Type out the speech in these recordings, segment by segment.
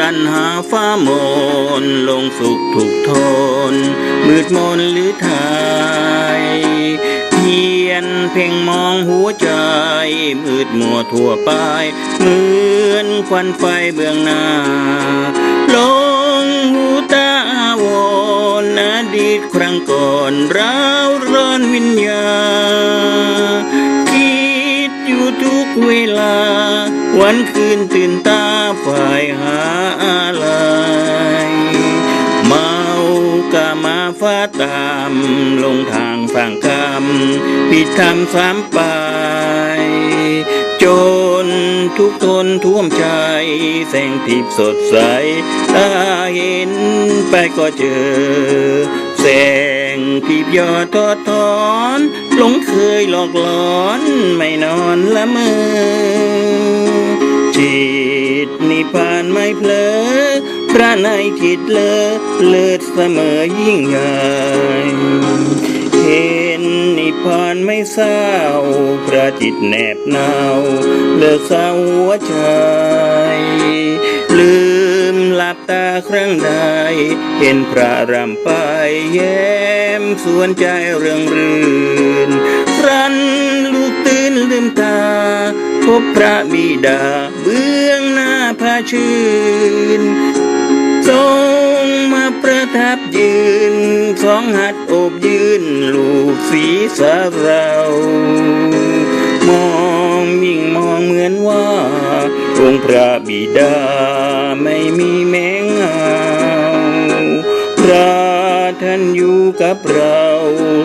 ตันหาฟ้ามนลงสุขถูกทน มืดมนหรือไทยเพียนเพ่งมองหัวใจ มืดมัวทั่วไป เหมือนควันไฟเบื้องหน้า ลงหูตาวอนอดีตครั้งก่อนร้าวร้อนวิญญาณ อยู่ทุกเวลา วันคืนตื่นตาฝ่ายหาอะไรเมากามาฟ้าตามลงทางฝั่งคำผิดคำสามไป จนทุกทนท่วมใจแสงทิพสดใสตาเห็นไปก็เจอ แสงทิพยอดทอดถอนหลงเคยหลอกหลอน ไม่นอนละเมอจิตนิพานไม่เพลอพระในจิตเลอเลิศเสมอยิ่งใหญ่เห็นนิพานไม่เศร้า พระจิตแนบหนาวเลิกเศร้าหัวใจ บตาครั้งใด เห็นพระรำไปแย้มสวนใจเรื่องรื่นรันลูกตื่นลืมตา พบพระบิดาเบื้องหน้าพาชื่น ทรงมาประทับยืน สองหัดโอบยืน ลูกศีรษะเรามองยิ่งมองเหมือนว่าองค์พระบิดาไม่มี ท่านอยู่กับเรา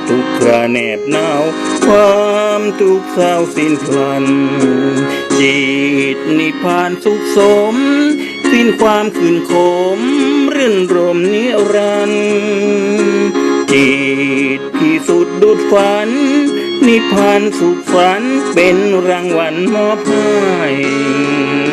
ทุกคราแนบหนาว ความทุกข์เศร้าสิ้นพลัน จิตนิพพานสุขสม สิ้นความขืนขม รื่นรมนิรันดร์จิตที่สุดดุดฝัน นิพพานสุขฝันเป็นรางวัลมอบให้